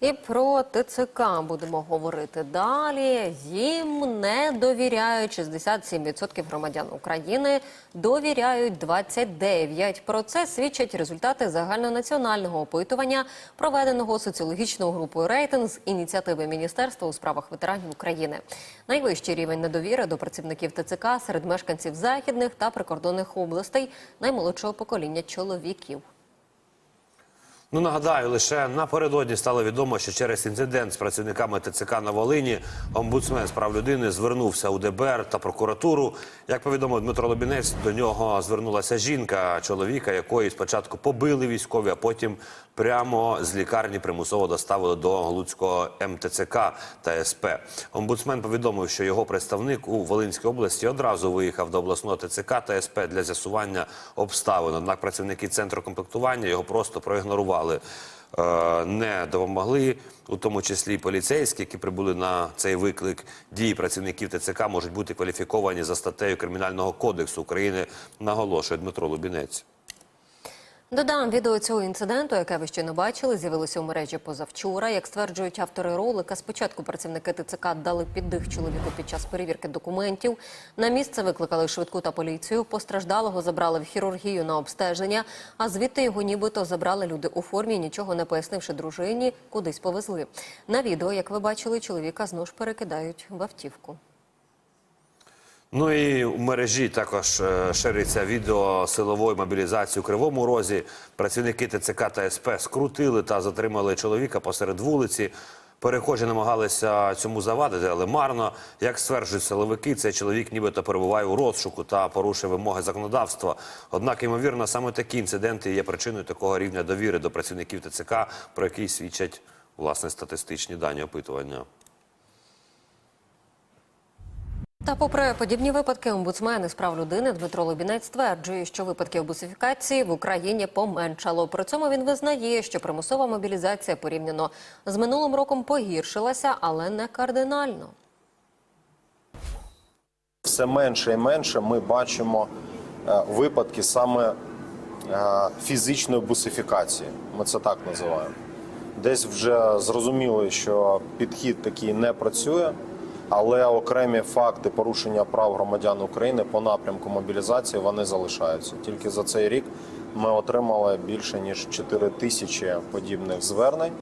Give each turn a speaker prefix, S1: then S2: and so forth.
S1: І про ТЦК будемо говорити далі. Їм не довіряють 67% громадян України, довіряють 29%. Про це свідчать результати загальнонаціонального опитування, проведеного соціологічною групою рейтинг з ініціативи Міністерства у справах ветеранів України. Найвищий рівень недовіри до працівників ТЦК серед мешканців західних та прикордонних областей наймолодшого покоління чоловіків.
S2: Ну нагадаю, лише напередодні стало відомо, що через інцидент з працівниками ТЦК на Волині омбудсмен з прав людини звернувся у ДБР та прокуратуру. Як повідомив Дмитро Лобінець, до нього звернулася жінка, чоловіка, якої спочатку побили військові, а потім прямо з лікарні примусово доставили до Глуцького МТЦК та СП. Омбудсмен повідомив, що його представник у Волинській області одразу виїхав до обласного ТЦК та СП для з'ясування обставин. Однак працівники центру комплектування його просто проігнорували. Е, Не допомогли, у тому числі і поліцейські, які прибули на цей виклик. Дії працівників ТЦК можуть бути кваліфіковані за статтею Кримінального кодексу України, наголошує Дмитро Лубінець.
S1: Додам відео цього інциденту, яке ви ще не бачили, з'явилося у мережі позавчора. Як стверджують автори ролика, спочатку працівники ТЦК дали піддих чоловіку під час перевірки документів. На місце викликали швидку та поліцію. Постраждалого забрали в хірургію на обстеження, а звідти його нібито забрали люди у формі, нічого не пояснивши дружині, кудись повезли. На відео, як ви бачили, чоловіка знову ж перекидають в автівку.
S2: Ну і у мережі також е, шириться відео силової мобілізації у Кривому Розі. Працівники ТЦК та СП скрутили та затримали чоловіка посеред вулиці. Перехожі намагалися цьому завадити, але марно. Як стверджують силовики, цей чоловік нібито перебуває у розшуку та порушує вимоги законодавства. Однак, ймовірно, саме такі інциденти є причиною такого рівня довіри до працівників ТЦК, про який свідчать власне статистичні дані опитування.
S1: Та, попри подібні випадки, омбудсмен із прав людини Дмитро Лобінець стверджує, що випадків бусифікації в Україні поменшало. При цьому він визнає, що примусова мобілізація порівняно з минулим роком погіршилася, але не кардинально.
S3: все менше і менше ми бачимо е, випадки саме е, фізичної бусифікації. Ми це так називаємо. Десь вже зрозуміли, що підхід такий не працює, але окремі факти порушення прав громадян України по напрямку мобілізації вони залишаються. Тільки за цей рік ми отримали більше ніж 4 тисячі подібних звернень.